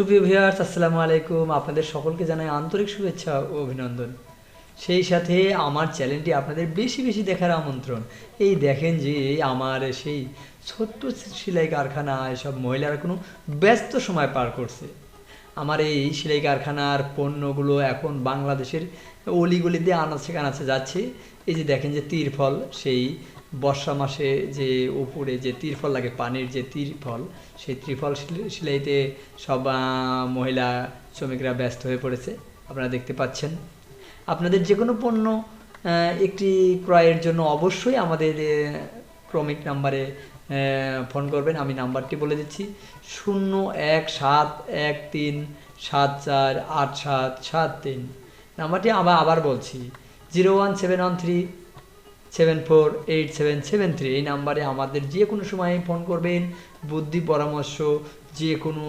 সুপ্রিয় ভিউয়ার্স, আসসালামু আলাইকুম। আপনাদের সকলকে জানাই আন্তরিক শুভেচ্ছা ও অভিনন্দন। সেই সাথে আমার চ্যানেলটি আপনাদের বেশি বেশি দেখার আমন্ত্রণ। এই দেখেন যে আমার সেই ছোট্ট সেলাই কারখানা, এসব মহিলারা কোনো ব্যস্ত সময় পার করছে। আমার এই সেলাই কারখানার পণ্যগুলো এখন বাংলাদেশের অলিগলিতে আনাচে কানাচে যাচ্ছে। এই যে দেখেন যে তীরফল, সেই বর্ষা মাসে যে উপরে যে তীরফল লাগে, পানির যে তীরফল, সেই ত্রিফল সেলাই- সেলাইতে সব মহিলা শ্রমিকরা ব্যস্ত হয়ে পড়েছে। আপনারা দেখতে পাচ্ছেন। আপনাদের যে কোনো পণ্য একটি ক্রয়ের জন্য অবশ্যই আমাদের ক্রমিক নাম্বারে ফোন করবেন। আমি নাম্বারটি বলে দিচ্ছি। শূন্য এক সাত এক তিন সাত চার আট সাত সাত তিন। নাম্বারটি আবার আবার বলছি। Zero one seven one three seven four eight seven seven three এই নাম্বারে আমাদের যে কোনো সময় ফোন করবেন। বুদ্ধি পরামর্শ, যে কোনো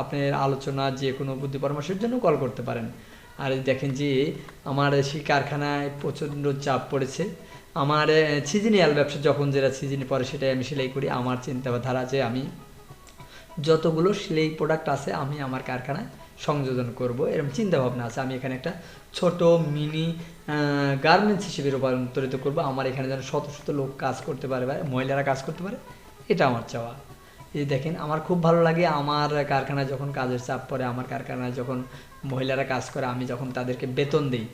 আপনার আলোচনা, যে কোনো বুদ্ধি পরামর্শের জন্য কল করতে পারেন। আর দেখেন যে আমার সেই কারখানায় প্রচণ্ড চাপ পড়েছে। আমার সিজনিয়াল ব্যবসা যখন যেটা সিজনে পরে সেটাই আমি সেলাই করি। আমার চিন্তাধারা যে আমি যতগুলো সেলাই প্রোডাক্ট আছে আমি আমার কারখানায় সংযোজন করব। এরকম চিন্তা ভাবনা আছে। আমি এখানে একটা ছোট, মিনি গার্মেন্টস হিসেবে রূপান্তরিত করব। আমার এখানে যেন শত শত লোক কাজ করতে পারে বা মহিলারা কাজ করতে পারে, এটা আমার চাওয়া। এই দেখেন, আমার খুব ভালো লাগে আমার কারখানায় যখন কাজের চাপ পড়ে, আমার কারখানায় যখন মহিলারা কাজ করে, আমি যখন তাদেরকে বেতন দিই।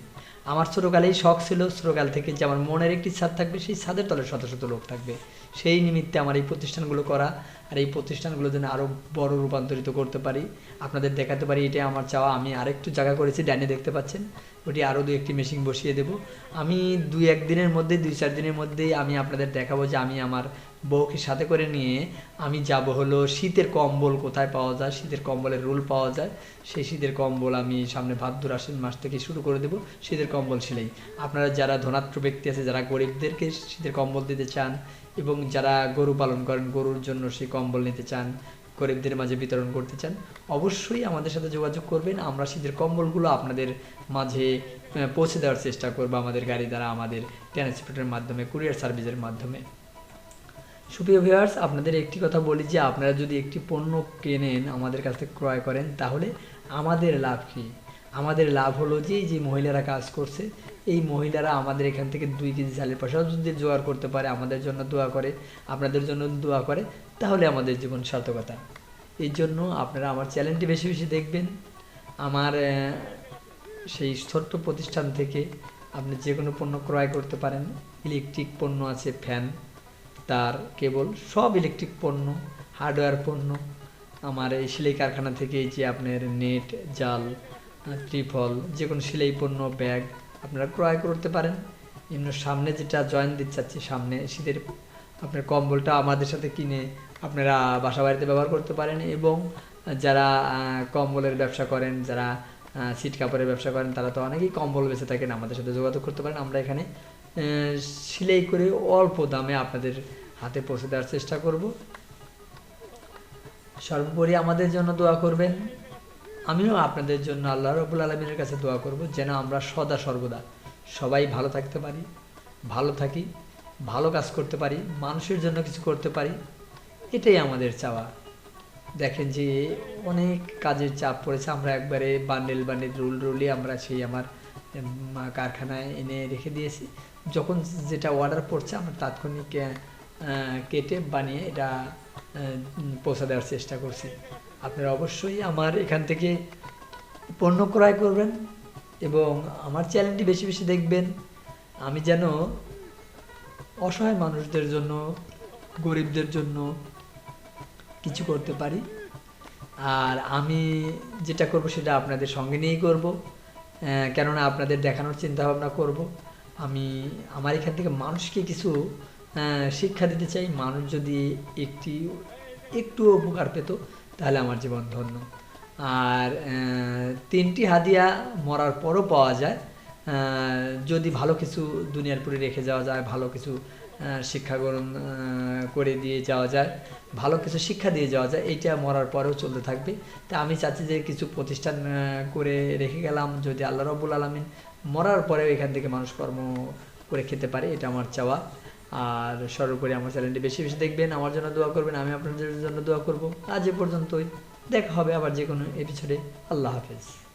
আমার ছোটোকালেই শখ ছিল, ছোটোকাল থেকে যে আমার মনের একটি ছাদ থাকবে, সেই ছাদের তলে শত শত লোক থাকবে। সেই নিমিত্তে আমার এই প্রতিষ্ঠানগুলো করা আর এই প্রতিষ্ঠানগুলো যেন আরও বড় রূপান্তরিত করতে পারি। আপনাদের দেখাতে পারি, এটাই আমার চাওয়া। আমি আরেকটু জায়গা করেছি, ডাইনে দেখতে পাচ্ছেন। ওটি আরও দু একটি মেশিন বসিয়ে দেব। আমি দুই এক দিনের মধ্যে দুই চার দিনের মধ্যেই আমি আপনাদের দেখাবো যে আমি আমার বউকে সাথে করে নিয়ে আমি যাব হলো শীতের কম্বল কোথায় পাওয়া যায়, শীতের কম্বলের রোল পাওয়া যায়। সেই শীতের কম্বল আমি সামনে ভাদ্র আশ্বিন মাস থেকে শুরু করে দেব, শীতের কম্বল সেলাই। আপনারা যারা ধনাত্র ব্যক্তি আছে, যারা গরিবদেরকে শীতের কম্বল দিতে চান এবং যারা গরু পালন করেন, গরুর জন্য সেই কম্বল নিতে চান, গরিবদের মাঝে বিতরণ করতে চান, অবশ্যই আমাদের সাথে যোগাযোগ করবেন। আমরা শীতের কম্বলগুলো আপনাদের মাঝে পৌঁছে দেওয়ার চেষ্টা করব আমাদের গাড়ি দ্বারা আমাদের ট্রান্সপোর্টের মাধ্যমে, কুরিয়ার সার্ভিসের মাধ্যমে। সুপ্রিয় ভিউয়ার্স, আপনাদের একটি কথা বলি যে, আপনারা যদি একটি পণ্য কেনেন, আমাদের কাছ থেকে ক্রয় করেন, তাহলে আমাদের লাভ কী? আমাদের লাভ হলো যে যে মহিলারা কাজ করছে, এই মহিলারা আমাদের এখান থেকে দুই কেজি চালের পয়সাও যদি জোগাড় করতে পারে, আমাদের জন্য দোয়া করে, আপনাদের জন্য দোয়া করে, তাহলে আমাদের জীবন সার্থকতা। এই জন্য আপনারা আমার চ্যানেলটি বেশি বেশি দেখবেন। আমার সেই ছোট্ট প্রতিষ্ঠান থেকে আপনি যে কোনো পণ্য ক্রয় করতে পারেন। ইলেকট্রিক পণ্য আছে, ফ্যান, তার, কেবল, সব ইলেকট্রিক পণ্য, হার্ডওয়্যার পণ্য। আমার এই সেলাই কারখানা থেকে যে আপনার নেট, জাল ত্রিফল যে কোনো সেলাই পণ্য, ব্যাগ আপনারা ক্রয় করতে পারেন। এমনি সামনে যেটা জয়েন দিতে চাচ্ছি, সামনে শীতের আপনার কম্বলটা আমাদের সাথে কিনে আপনারা বাসা বাড়িতে ব্যবহার করতে পারেন এবং যারা কম্বলের ব্যবসা করেন, যারা সিট কাপড়ের ব্যবসা করেন, তারা তো অনেকেই কম্বল বেঁচে থাকেন, আমাদের সাথে যোগাযোগ করতে পারেন। আমরা এখানে সেলাই করে অল্প দামে আপনাদের হাতে পৌঁছে দেওয়ার চেষ্টা করব। সর্বোপরি আমাদের জন্য দোয়া করবেন। আমিও আপনাদের জন্য আল্লাহ রবুল আলমিনের কাছে দোয়া করব যেন আমরা সদা সর্বদা সবাই ভালো থাকতে পারি, ভালো থাকি, ভালো কাজ করতে পারি, মানুষের জন্য কিছু করতে পারি, এটাই আমাদের চাওয়া। দেখেন যে অনেক কাজের চাপ পড়েছে, আমরা একবারে বান্ডেল বান্ডেল রুল রুলি আমরা সেই আমার কারখানায় এনে রেখে দিয়েছি। যখন যেটা অর্ডার পড়ছে, আমরা তাৎক্ষণিক কেটে বানিয়ে এটা পৌঁছে দেওয়ার চেষ্টা করছি। আপনারা অবশ্যই আমার এখান থেকে পণ্য ক্রয় করবেন এবং আমার চ্যানেলটি বেশি বেশি দেখবেন। আমি যেন অসহায় মানুষদের জন্য, গরিবদের জন্য কিছু করতে পারি। আর আমি যেটা করব সেটা আপনাদের সঙ্গে নিয়েই করব। কেননা আপনাদের দেখানোর চিন্তা ভাবনা করব। আমি, আমার এখান থেকে মানুষকে কিছু শিক্ষা দিতে চাই, মানুষ যদি একটি, একটু উপকার পেত, তাহলে আমার জীবন ধন্য। আর তিনটি হাদিয়া মরার পরও পাওয়া যায়। যদি ভালো কিছু দুনিয়ার পরে রেখে যাওয়া যায়, ভালো কিছু শিক্ষা গ্রহণ করে দিয়ে যাওয়া যায়, ভালো কিছু শিক্ষা দিয়ে যাওয়া যায়, এইটা মরার পরেও চলতে থাকবে। তা আমি চাচ্ছি যে কিছু প্রতিষ্ঠান করে রেখে গেলাম, যদি আল্লাহ রব্বুল আলমিন মরার পরেও এখান থেকে মানুষ কর্ম করে খেতে পারে, এটা আমার চাওয়া। আর সর্বোপরি আমার চ্যানেলটি বেশি বেশি দেখবেন, আমার জন্য দোয়া করবেন, আমি আপনাদের জন্য দোয়া করব। আজ এ পর্যন্তই, দেখা হবে আবার যে কোনো এপিসোডে আল্লাহ হাফেজ।